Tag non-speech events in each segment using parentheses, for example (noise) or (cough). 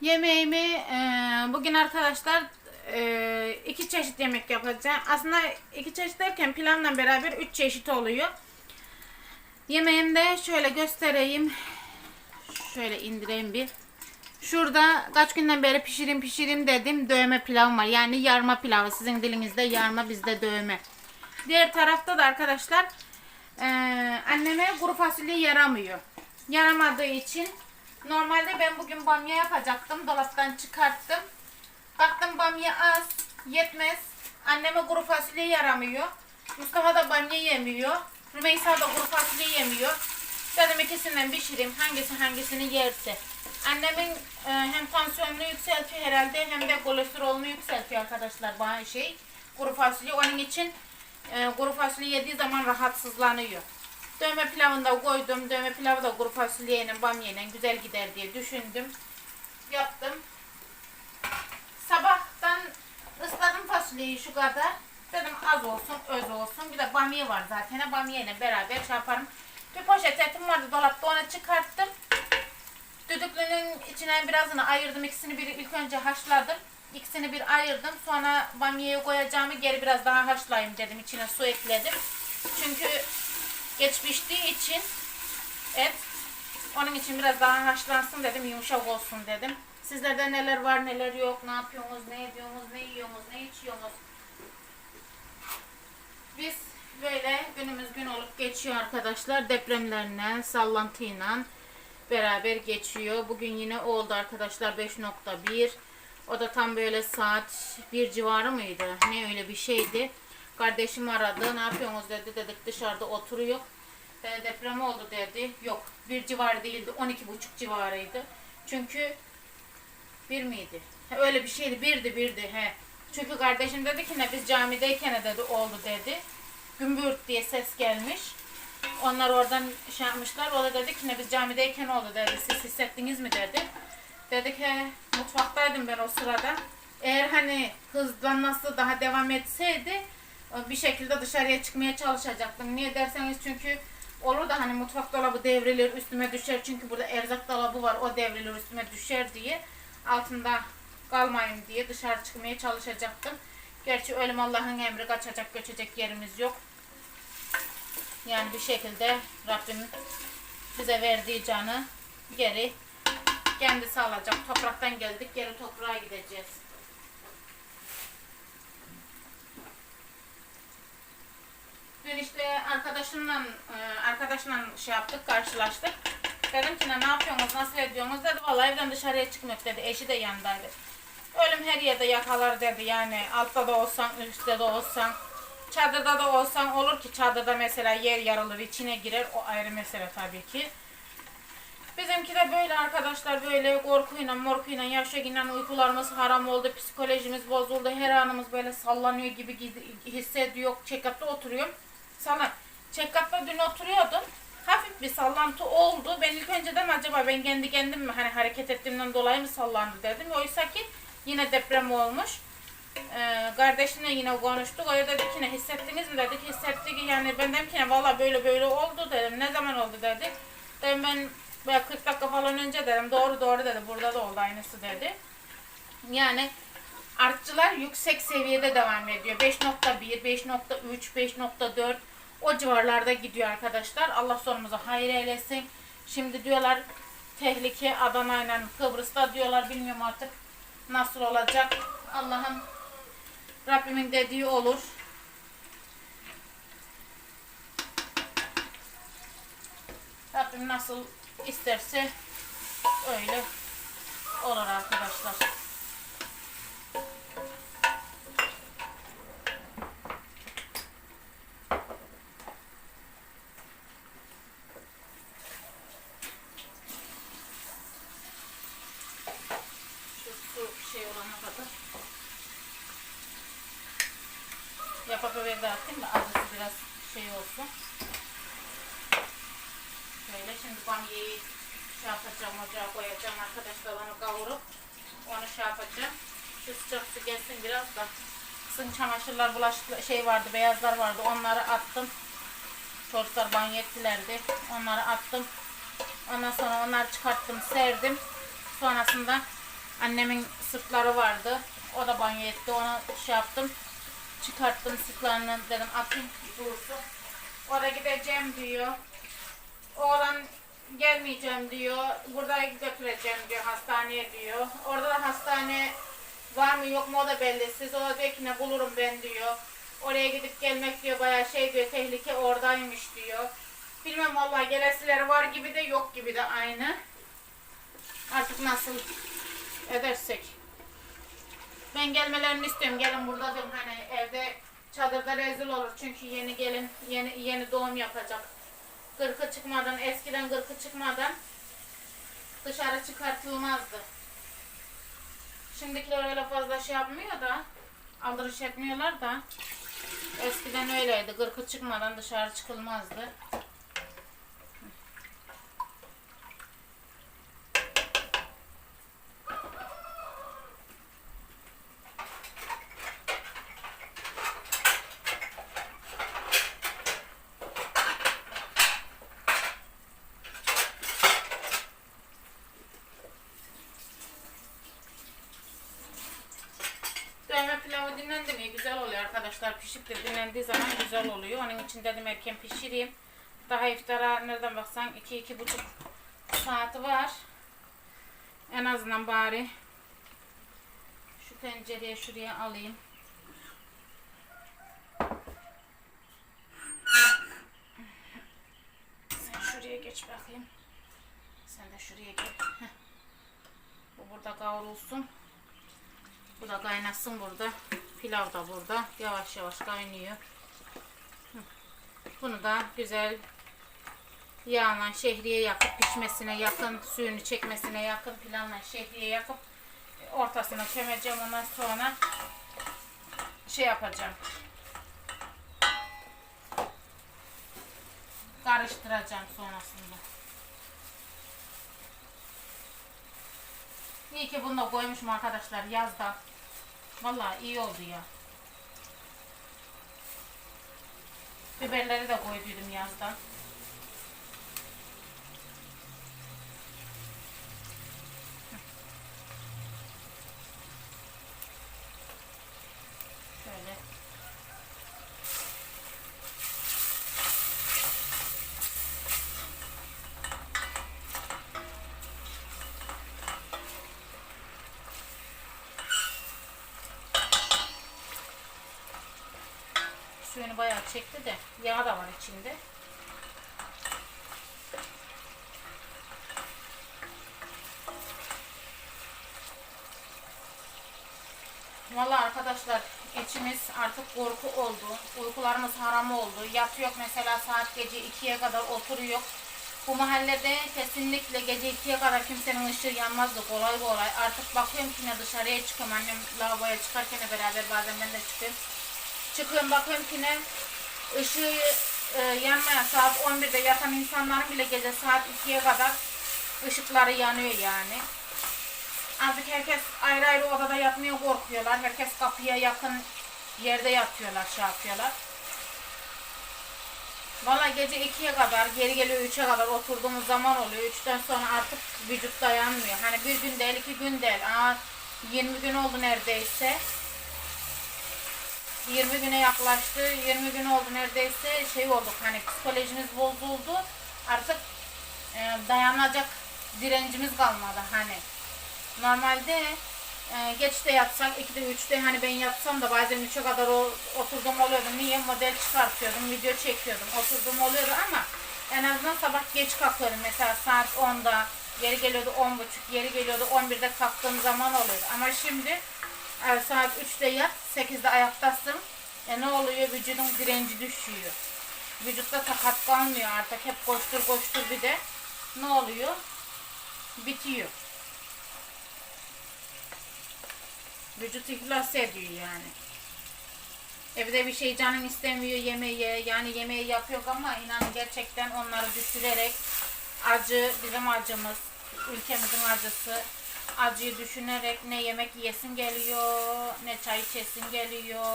Yemeğimi e, bugün arkadaşlar e, iki çeşit yemek yapacağım. Aslında iki çeşit derken pilavla beraber üç çeşit oluyor. Yemeğimde şöyle göstereyim. Şöyle indireyim bir. Şurada kaç günden beri pişireyim pişireyim dedim. Dövme pilavım var. Yani yarma pilavı. Sizin dilinizde yarma bizde dövme. Diğer tarafta da arkadaşlar e, anneme kuru fasulye yaramıyor. Yaramadığı için normalde ben bugün bamya yapacaktım. Dolaptan çıkarttım. Baktım bamya az, yetmez. Anneme kuru fasulye yaramıyor. Mustafa da bamya yemiyor. Rümeysa da kuru fasulye yemiyor. Dedim ikisinden pişireyim. Hangisi hangisini yerse. Annemin e, hem tansiyonunu yükseltiyor herhalde hem de kolesterolünü yükseltiyor arkadaşlar bana şey. Kuru fasulye onun için e, kuru fasulye yediği zaman rahatsızlanıyor. Dövme pilavını da koydum. Dövme pilavı da kuru fasulyeyle bamyeyle güzel gider diye düşündüm. Yaptım. Sabahtan ısladım fasulyeyi şu kadar. Dedim az olsun, öz olsun. Bir de bamya var zaten. Bamyeyle beraber şey yaparım. Bir poşet etim vardı dolapta onu çıkarttım. Düdüklünün içine birazını ayırdım. İkisini bir ilk önce haşladım. İkisini bir ayırdım. Sonra bamyayı koyacağımı geri biraz daha haşlayayım dedim. İçine su ekledim. Çünkü geç piştiği için et onun için biraz daha haşlansın dedim. Yumuşak olsun dedim. Sizlerde neler var neler yok. Ne yapıyorsunuz, ne ediyorsunuz, ne yiyorsunuz, ne içiyorsunuz. Biz böyle günümüz gün olup geçiyor arkadaşlar. Depremlerle, sallantıyla beraber geçiyor. Bugün yine oldu arkadaşlar 5.1. O da tam böyle saat 1 civarı mıydı? Ne öyle bir şeydi. Kardeşim aradı. Ne yapıyorsunuz dedi. Dedik dışarıda oturuyor. E, deprem oldu dedi. Yok bir civarı değildi. 12.5 civarıydı. Çünkü bir miydi? Ha, öyle bir şeydi. Birdi birdi. He. Çünkü kardeşim dedi ki ne biz camideyken dedi oldu dedi. Gümbürt diye ses gelmiş. Onlar oradan şey yapmışlar. O da dedi ki ne biz camideyken oldu dedi. Siz hissettiniz mi dedi. Dedik he mutfaktaydım ben o sırada. Eğer hani hızlanması daha devam etseydi bir şekilde dışarıya çıkmaya çalışacaktım. Niye derseniz çünkü olur da hani mutfak dolabı devrilir üstüme düşer. Çünkü burada erzak dolabı var o devrilir üstüme düşer diye altında kalmayayım diye dışarı çıkmaya çalışacaktım. Gerçi ölüm Allah'ın emri kaçacak göçecek yerimiz yok. Yani bir şekilde Rabbim bize verdiği canı geri kendisi alacak. Topraktan geldik geri toprağa gideceğiz. Dün işte arkadaşımla e, arkadaşla şey yaptık, karşılaştık. Dedim ki ne yapıyorsunuz, nasıl ediyorsunuz dedi. Vallahi evden dışarıya çıkmıyor dedi. Eşi de yanındaydı. Ölüm her yerde yakalar dedi. Yani altta da olsan, üstte de olsan, çadırda da olsan olur ki çadırda mesela yer yarılır, içine girer. O ayrı mesele tabii ki. Bizimki de böyle arkadaşlar böyle korkuyla morkuyla yaşayla uykularımız haram oldu, psikolojimiz bozuldu, her anımız böyle sallanıyor gibi hissediyor. Check-up'ta oturuyorum. Sana check-up'ta dün oturuyordum. Hafif bir sallantı oldu. Ben ilk önce dedim acaba ben kendi kendim mi hani hareket ettiğimden dolayı mı sallandı dedim. Oysa ki yine deprem olmuş. Ee, kardeşimle yine konuştuk. O dedi ki ne hissettiniz mi dedik. Hissettik yani ben dedim ki valla böyle böyle oldu dedim. Ne zaman oldu dedi. Dedim ben böyle 40 dakika falan önce dedim. Doğru doğru dedi. Burada da oldu aynısı dedi. Yani artçılar yüksek seviyede devam ediyor. 5.1, 5.3, 5.4 o civarlarda gidiyor arkadaşlar. Allah sonumuzu hayır eylesin. Şimdi diyorlar tehlike Adana ile Kıbrıs'ta diyorlar bilmiyorum artık nasıl olacak. Allah'ım Rabbimin dediği olur. Rabbim nasıl isterse öyle olur arkadaşlar. Şu su şey olana kadar. Yapıp eve dağıtayım da acısı biraz şey olsun. Böyle şimdi bamyayı şey yapacağım ocağa koyacağım arkadaşlar onu kavurup onu şey yapacağım. Şu sıcak su gelsin biraz da. Kısın çamaşırlar bulaşık şey vardı beyazlar vardı onları attım. Çocuklar banyo ettilerdi. Onları attım. Ondan sonra onları çıkarttım serdim. Sonrasında Annemin sırtları vardı. O da banyo etti. Onu şey yaptım. Çıkarttım sırtlarını dedim atayım dursun. Oraya gideceğim diyor. Oğlan gelmeyeceğim diyor. Burada götüreceğim diyor hastaneye diyor. Orada da hastane var mı yok mu o da bellisiz. O da diyor ki ne bulurum ben diyor. Oraya gidip gelmek diyor bayağı şey diyor tehlike oradaymış diyor. Bilmem vallahi gelesileri var gibi de yok gibi de aynı. Artık nasıl edersek. Ben gelmelerini istiyorum. Gelin burada diyorum hani evde çadırda rezil olur. Çünkü yeni gelin yeni yeni doğum yapacak. Gırkı çıkmadan eskiden gırkı çıkmadan dışarı çıkartılmazdı. Şimdikiler öyle fazla şey yapmıyor da aldırış etmiyorlar da eskiden öyleydi. Gırkı çıkmadan dışarı çıkılmazdı. Dövme pilavı dinlendi mi güzel oluyor arkadaşlar. Pişip de dinlendiği zaman güzel oluyor. Onun için dedim erken pişireyim. Daha iftara nereden baksan 2 buçuk saati var. En azından bari şu tencereye şuraya alayım. Sen şuraya geç bakayım. Sen de şuraya gel. Bu burada kavrulsun. Bu da kaynasın burada. Pilav da burada. Yavaş yavaş kaynıyor. Bunu da güzel yağla şehriye yakıp pişmesine yakın, suyunu çekmesine yakın pilavla şehriye yakıp ortasına çömeceğim. Ondan sonra şey yapacağım. Karıştıracağım sonrasında. İyi ki bunu da koymuşum arkadaşlar yazda. Vallahi iyi oldu ya. Biberleri de koyduydum yazdan. Şöyle. Suyunu bayağı çekti de yağ da var içinde. Vallahi arkadaşlar içimiz artık korku oldu. Uykularımız haram oldu. Yatıyor mesela saat gece 2'ye kadar oturuyor. Bu mahallede kesinlikle gece 2'ye kadar kimsenin ışığı yanmazdı kolay kolay. Artık bakıyorum ki ne dışarıya çıkıyorum. Annem lavaboya çıkarken beraber bazen ben de çıkıyorum. Çıkıyorum bakıyorum ki ne ışığı e, yanmayan saat 11'de yatan insanların bile gece saat 2'ye kadar ışıkları yanıyor yani. Artık herkes ayrı ayrı odada yatmaya korkuyorlar. Herkes kapıya yakın yerde yatıyorlar, şey yapıyorlar. Valla gece 2'ye kadar, geri geliyor 3'e kadar oturduğumuz zaman oluyor. 3'ten sonra artık vücut dayanmıyor. Hani bir gün değil, iki gün değil. Aa, 20 gün oldu neredeyse. 20 güne yaklaştı. 20 gün oldu neredeyse şey olduk hani psikolojimiz bozuldu. Artık e, dayanacak direncimiz kalmadı hani. Normalde e, geçte yatsak 2'de 3'te hani ben yatsam da bazen 3'e kadar o, oturduğum oluyordu. Niye model çıkartıyordum, video çekiyordum. Oturduğum oluyordu ama en azından sabah geç kalkıyordum. Mesela saat 10'da yeri geliyordu 10.30, yeri geliyordu 11'de kalktığım zaman oluyordu. Ama şimdi e, saat 3'te yat, 8'de ayaktasın. E ne oluyor? Vücudun direnci düşüyor. Vücutta takat kalmıyor artık. Hep koştur koştur bir de. Ne oluyor? Bitiyor. Vücut iflas ediyor yani. Evde bir şey canın istemiyor yemeğe. Yani yemeği yapıyor ama inanın gerçekten onları düşürerek acı bizim acımız, ülkemizin acısı acıyı düşünerek ne yemek yesin geliyor, ne çay içesin geliyor.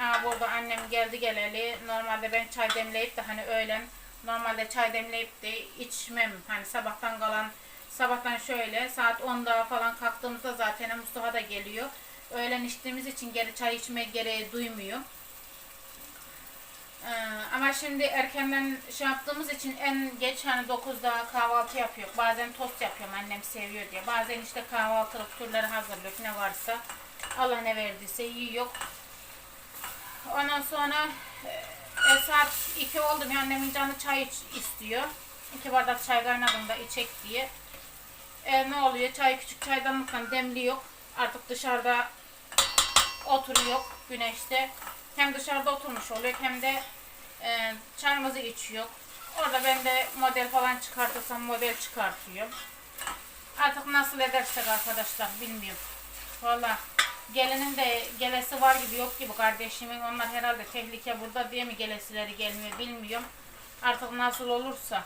Aa, burada annem geldi geleli. Normalde ben çay demleyip de hani öğlen normalde çay demleyip de içmem. Hani sabahtan kalan Sabahtan şöyle saat 10'da falan kalktığımızda zaten Mustafa da geliyor. Öğlen içtiğimiz için geri çay içme gereği duymuyor. Ama şimdi erkenden şey yaptığımız için en geç hani 9'da kahvaltı yapıyor. Bazen tost yapıyorum annem seviyor diye. Bazen işte kahvaltılık türleri hazırlıyor ne varsa. Allah ne verdiyse yiyor. Ondan sonra e, saat 2 oldu mu annemin canı çay iç- istiyor. İki bardak çay kaynadım da içek diye. E, ne oluyor? Çay küçük çaydanlıktan demliyor. Artık dışarıda oturuyor güneşte. Hem dışarıda oturmuş oluyor hem de e, çayımızı içiyor. Orada ben de model falan çıkartırsam model çıkartıyor. Artık nasıl edersek arkadaşlar bilmiyorum. Valla gelinin de gelesi var gibi yok gibi kardeşimin onlar herhalde tehlike burada diye mi gelesileri gelmiyor bilmiyorum. Artık nasıl olursa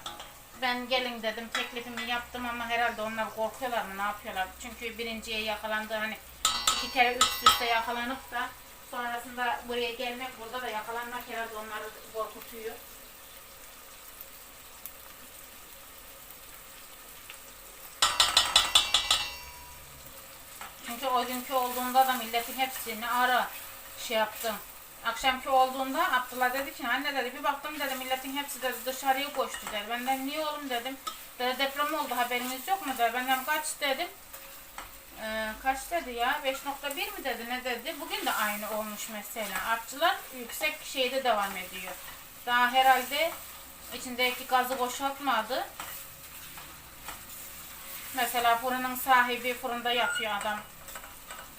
ben gelin dedim teklifimi yaptım ama herhalde onlar korkuyorlar mı ne yapıyorlar? Çünkü birinciye yakalandı hani iki kere üst üste yakalanıp da sonrasında buraya gelmek burada da yakalanmak herhalde onları korkutuyor. Çünkü o günkü olduğunda da milletin hepsini ara şey yaptım. Akşamki olduğunda Abdullah dedi ki anne dedi bir baktım dedi milletin hepsi dedi dışarıya koştu dedi. Benden niye oğlum dedim. Dedi deprem oldu haberiniz yok mu dedi. Benden kaç dedim. Ee, kaç dedi ya? 5.1 mi dedi ne dedi? Bugün de aynı olmuş mesela. Artçılar yüksek şeyde devam ediyor. Daha herhalde içindeki gazı boşaltmadı. Mesela fırının sahibi fırında yatıyor adam.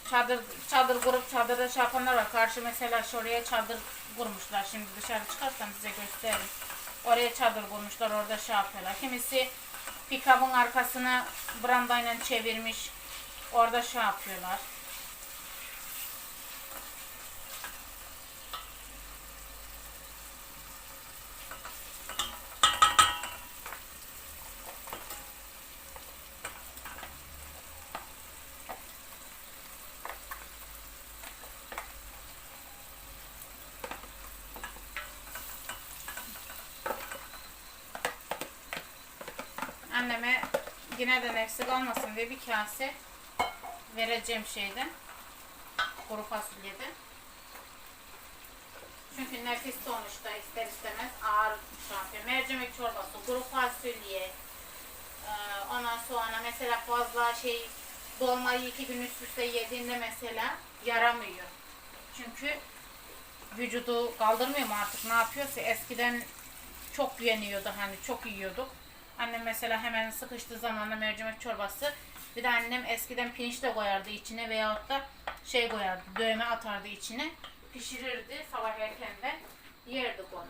Çadır çadır kurup çadırda şey var. Karşı mesela şuraya çadır kurmuşlar. Şimdi dışarı çıkarsam size gösteririm. Oraya çadır kurmuşlar. Orada şey yapıyorlar. Kimisi pikabın arkasını brandayla çevirmiş. Orada şey yapıyorlar. Anneme yine de eksik olmasın diye bir kase vereceğim şeyden. Kuru fasulyeden. Çünkü nefis sonuçta ister istemez ağır yapıyor. Mercimek çorbası, kuru fasulye, e, ondan sonra mesela fazla şey dolmayı iki gün üst üste yediğinde mesela yaramıyor. Çünkü vücudu kaldırmıyor mu artık ne yapıyorsa eskiden çok yeniyordu hani çok yiyorduk. Annem mesela hemen sıkıştığı zamanda mercimek çorbası. Bir de annem eskiden pirinç de koyardı içine veyahut da şey koyardı, dövme atardı içine. Pişirirdi sabah erkenden. Yerdik onu.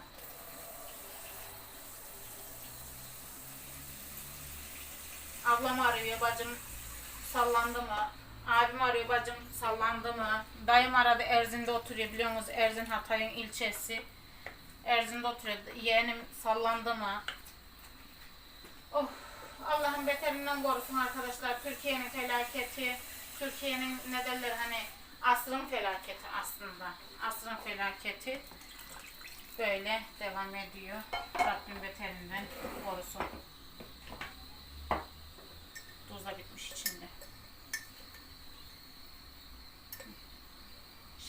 Ablam arıyor, bacım sallandı mı? Abim arıyor, bacım sallandı mı? Dayım aradı, Erzin'de oturuyor. Biliyorsunuz Erzin Hatay'ın ilçesi. Erzin'de oturuyor. Yeğenim sallandı mı? Oh, Allah'ın beterinden korusun arkadaşlar. Türkiye'nin felaketi, Türkiye'nin ne derler hani asrın felaketi aslında. Asrın felaketi böyle devam ediyor. Rabbim beterinden korusun. Tuz da bitmiş içinde.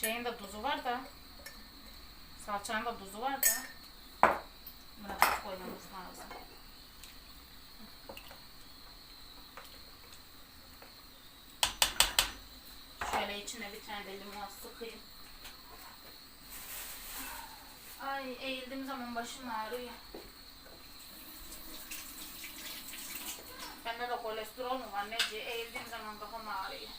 Şeyin de tuzu var da salçanın da tuzu var da buna koymamız lazım. Şöyle içine bir tane de limon sıkayım. Ay eğildiğim zaman başım ağrıyor. Bende de kolesterol mu var nece? Eğildiğim zaman kafam ağrıyor.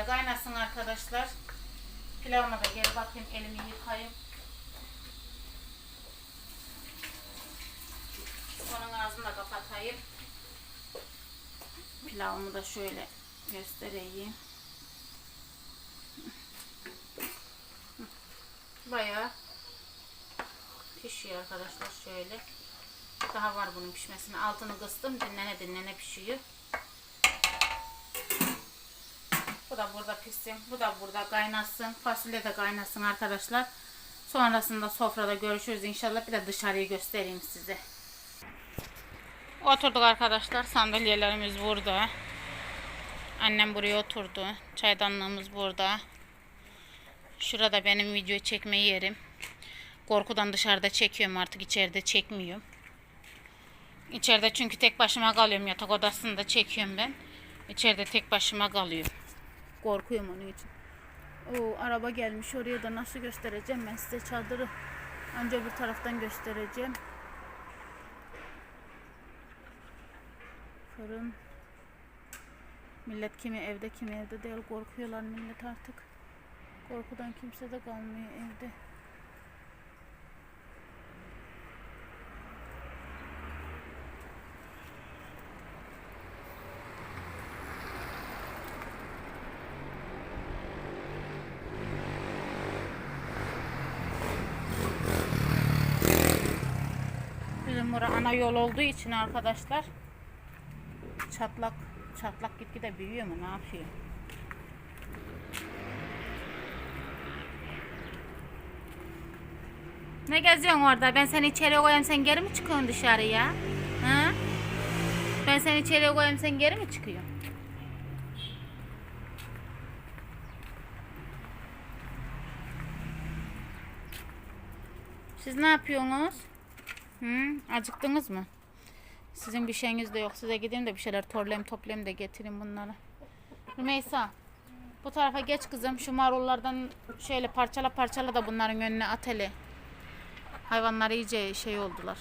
güzel kaynasın arkadaşlar. Pilavıma da geri bakayım elimi yıkayayım. Onun ağzını da kapatayım. Pilavımı da şöyle göstereyim. Bayağı pişiyor arkadaşlar şöyle. Daha var bunun pişmesine. Altını kıstım dinlene dinlene pişiyor. Bu da burada pişsin. Bu da burada kaynasın. Fasulye de kaynasın arkadaşlar. Sonrasında sofrada görüşürüz inşallah. Bir de dışarıyı göstereyim size. Oturduk arkadaşlar. Sandalyelerimiz burada. Annem buraya oturdu. Çaydanlığımız burada. Şurada benim video çekme yerim. Korkudan dışarıda çekiyorum artık içeride çekmiyorum. İçeride çünkü tek başıma kalıyorum yatak odasında çekiyorum ben. İçeride tek başıma kalıyorum. Korkuyorum onun için. Oo, araba gelmiş oraya da nasıl göstereceğim ben size çadırı. Önce bir taraftan göstereceğim. Fırın. Millet kimi evde kimi evde değil korkuyorlar millet artık. Korkudan kimse de kalmıyor evde. Bura ana yol olduğu için arkadaşlar çatlak çatlak gitgide büyüyor mu ne yapıyor? Ne geziyorsun orada? Ben seni içeriye koyayım sen geri mi çıkıyorsun dışarıya? Ha? Ben seni içeriye koyayım sen geri mi çıkıyorsun? Siz ne yapıyorsunuz? Hı? Acıktınız mı? Sizin bir şeyiniz de yok. Size gideyim de bir şeyler torlayayım toplayayım da getireyim bunları. Rümeysa. Bu tarafa geç kızım. Şu marullardan şöyle parçala parçala da bunların önüne at hele. Hayvanlar iyice şey oldular.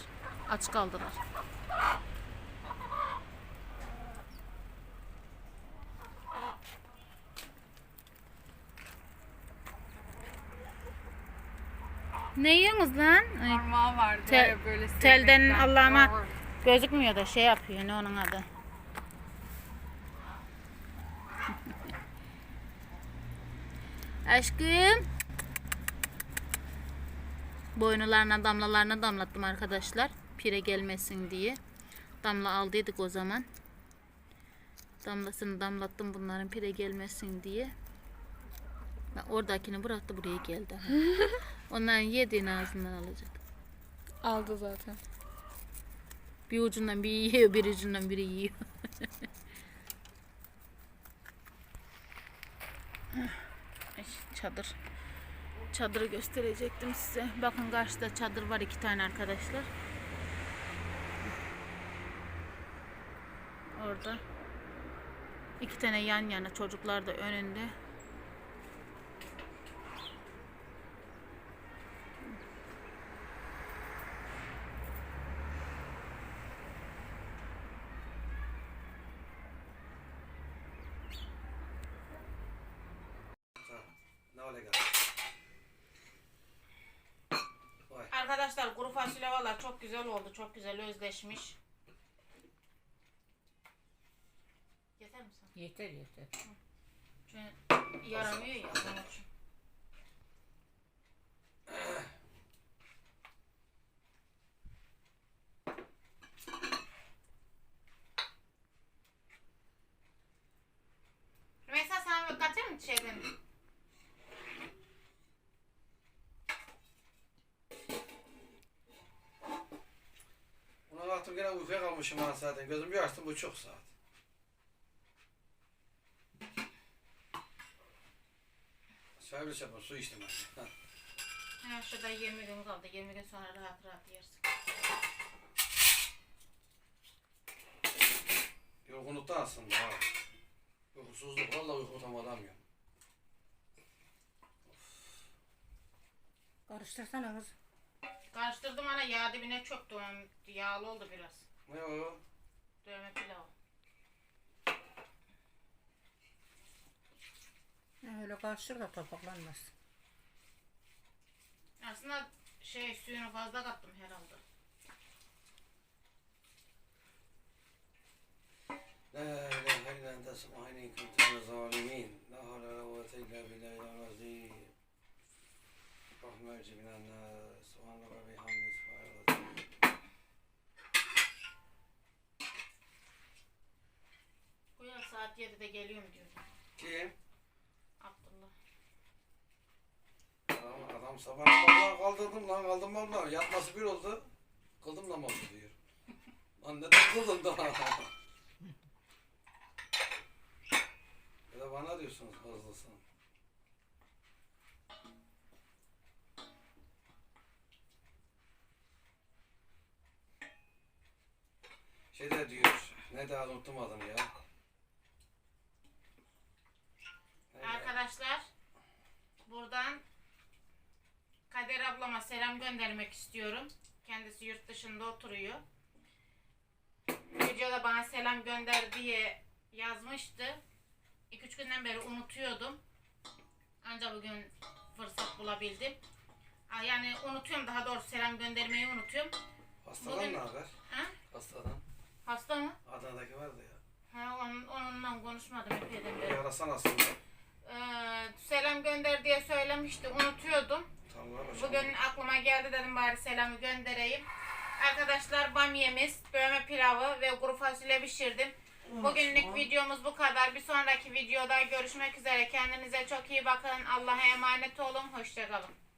Aç kaldılar. Ne yiyorsunuz lan? Ay, Parmağı vardı ya böyle telden. Allah'ıma gözükmüyor da şey yapıyor. Ne onun adı? (laughs) Aşkım. Boynularına damlalarına damlattım arkadaşlar. Pire gelmesin diye. Damla aldıydık o zaman. Damlasını damlattım bunların pire gelmesin diye. Bak oradakini bıraktı buraya geldi. (laughs) Onların yediğini ağzından alacak. Aldı zaten. Bir ucundan biri yiyor, bir ucundan biri yiyor. (laughs) Çadır. Çadırı gösterecektim size. Bakın karşıda çadır var iki tane arkadaşlar. Orada. İki tane yan yana çocuklar da önünde. Ne öyle geldi? Vay. Arkadaşlar kuru fasulye valla çok güzel oldu. Çok güzel özleşmiş. Yeter mi sana? Yeter yeter. Çünkü yaramıyor ya için. Mesela sen kaça mı şeyden? Uykuya kalmışım ha zaten. Gözümü bir açtım bu çok saat. Çay bile yapma su içtim ben. Ha. Şurada 20 gün kaldı. 20 gün sonra rahat rahat yersin. Yorgunlukta aslında ha. Uykusuzluk vallahi uyku tutamadım ya. Karıştırsana kız. Karıştırdım ana yağ dibine çöktü. Yağlı oldu biraz. Ne o? Dövme pilavı. Ya Öyle karıştır da topaklanmaz. Aslında şey suyunu fazla kattım herhalde. La ilahe illa ente subhaneke kuntum zalimin. La havle ve la kuvvete illa billahi al-azim. Rahman Evci binanlar, soğanla ve hamle saat 7'de geliyorum diyor. Kim? Abdullah. Adam, adam sabah vallahi kaldırdım lan kaldırmam lan. Yatması bir oldu. Kıldım namazı diyor. Lan neden kıldın da? (laughs) Ya da bana diyorsunuz hızlısın. Şey de diyor. Ne daha unuttum adını ya. Arkadaşlar buradan Kader ablama selam göndermek istiyorum. Kendisi yurt dışında oturuyor. Videoda bana selam gönder diye yazmıştı. 2-3 günden beri unutuyordum. Ancak bugün fırsat bulabildim. Yani unutuyorum daha doğrusu selam göndermeyi unutuyorum. Hastadan Bugün- ne haber? Ha? Hastadan. Hasta mı? Adana'daki vardı ya. Ha, onun, onunla konuşmadım epeyden Bir beri. arasan aslında. Ee, selam gönder diye söylemişti. Unutuyordum. Hoş Bugün aklıma geldi dedim bari selamı göndereyim. Arkadaşlar bamyemiz, böğme pilavı ve kuru fasulye pişirdim. Bugünlük videomuz bu kadar. Bir sonraki videoda görüşmek üzere. Kendinize çok iyi bakın. Allah'a emanet olun. Hoşçakalın.